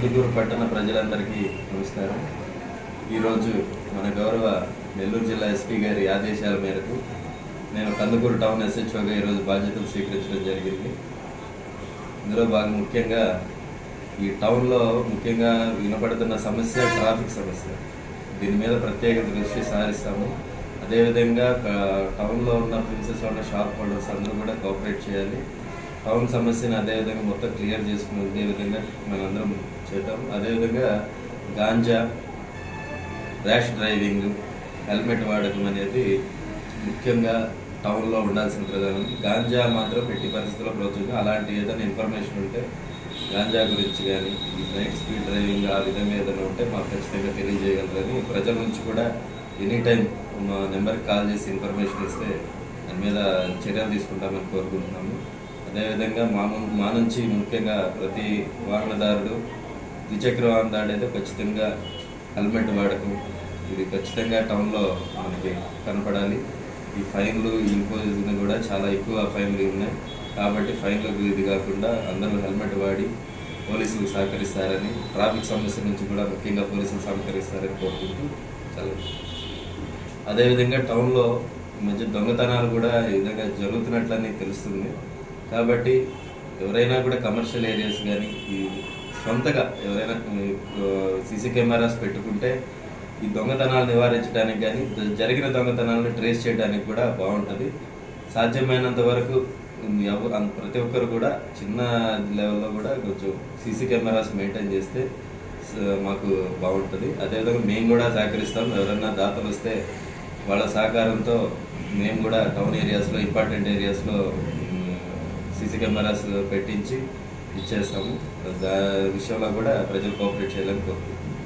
ఇందుకూరు పట్టణ ప్రజలందరికీ నమస్కారం. ఈరోజు మన గౌరవ నెల్లూరు జిల్లా ఎస్పీ గారి ఆదేశాల మేరకు నేను కందుకూరు టౌన్ ఎస్హెచ్ఓగా ఈరోజు బాధ్యతలు స్వీకరించడం జరిగింది. ఇందులో బాగా ముఖ్యంగా ఈ టౌన్లో ముఖ్యంగా వినపడుతున్న సమస్య ట్రాఫిక్ సమస్య. దీని మీద ప్రత్యేక దృష్టి సారిస్తాము. అదేవిధంగా టౌన్లో ఉన్న ప్రిన్సెస్లో ఉన్న షాప్ హోల్డర్స్ అందరూ కూడా కోఆపరేట్ చేయాలి. టౌన్ సమస్యను అదేవిధంగా మొత్తం క్లియర్ చేసుకుని ఉండే విధంగా మనందరం చేయటం అదేవిధంగా గాంజా ర్యాష్ డ్రైవింగ్ హెల్మెట్ వాడకం అనేది ముఖ్యంగా టౌన్లో ఉండాల్సిన ప్రధానం. గాంజా మాత్రం ఎట్టి పరిస్థితుల్లో ప్రోత్సహించం అలాంటి ఏదైనా ఇన్ఫర్మేషన్ ఉంటే గాంజా గురించి కానీ ఈ నైట్ స్పీడ్ డ్రైవింగ్ ఆ విధంగా ఏదైనా ఉంటే మాకు ఖచ్చితంగా తెలియజేయగలరని ప్రజల నుంచి కూడా ఎనీ టైం మా నెంబర్కి కాల్ చేసి ఇన్ఫర్మేషన్ ఇస్తే దాని మీద చర్యలు తీసుకుంటామని కోరుకుంటున్నాము. అదేవిధంగా మా మా నుంచి ముఖ్యంగా ప్రతి వాహనదారుడు ద్విచక్ర వాహనదారుడు అయితే ఖచ్చితంగా హెల్మెట్ వాడకం. ఇది ఖచ్చితంగా టౌన్లో మనకి కనపడాలి. ఈ ఫైన్లు ఇంపోజింగ్ కూడా చాలా ఎక్కువ ఫైన్లు ఉన్నాయి. కాబట్టి ఫైన్లకు ఇది కాకుండా అందరూ హెల్మెట్ వాడి పోలీసులు సహకరిస్తారని ట్రాఫిక్ సమస్య నుంచి కూడా ముఖ్యంగా పోలీసులు సహకరిస్తారని కోరుకుంటూ చాలా అదేవిధంగా టౌన్లో మధ్య దొంగతనాలు కూడా ఈ విధంగా జరుగుతున్నట్లని తెలుస్తుంది. కాబట్టి ఎవరైనా కూడా కమర్షియల్ ఏరియాస్ కానీ ఈ సొంతగా ఎవరైనా సీసీ కెమెరాస్ పెట్టుకుంటే ఈ దొంగతనాలు నివారించడానికి కానీ జరిగిన దొంగతనాలను ట్రేస్ చేయడానికి కూడా బాగుంటుంది. సాధ్యమైనంత వరకు ప్రతి ఒక్కరు కూడా చిన్న లెవెల్లో కూడా కొంచెం సీసీ కెమెరాస్ మెయింటైన్ చేస్తే మాకు బాగుంటుంది. అదేవిధంగా మేము కూడా సహకరిస్తాం. ఎవరైనా దాతలు వస్తే వాళ్ళ సహకారంతో మేము కూడా టౌన్ ఏరియాస్లో ఇంపార్టెంట్ ఏరియాస్లో సీసీ కెమెరాస్ పెట్టించి ఇచ్చేస్తాము. దా విషయంలో కూడా ప్రజలు కోఆపరేట్ చేయాలని కోరుకుంటున్నాం.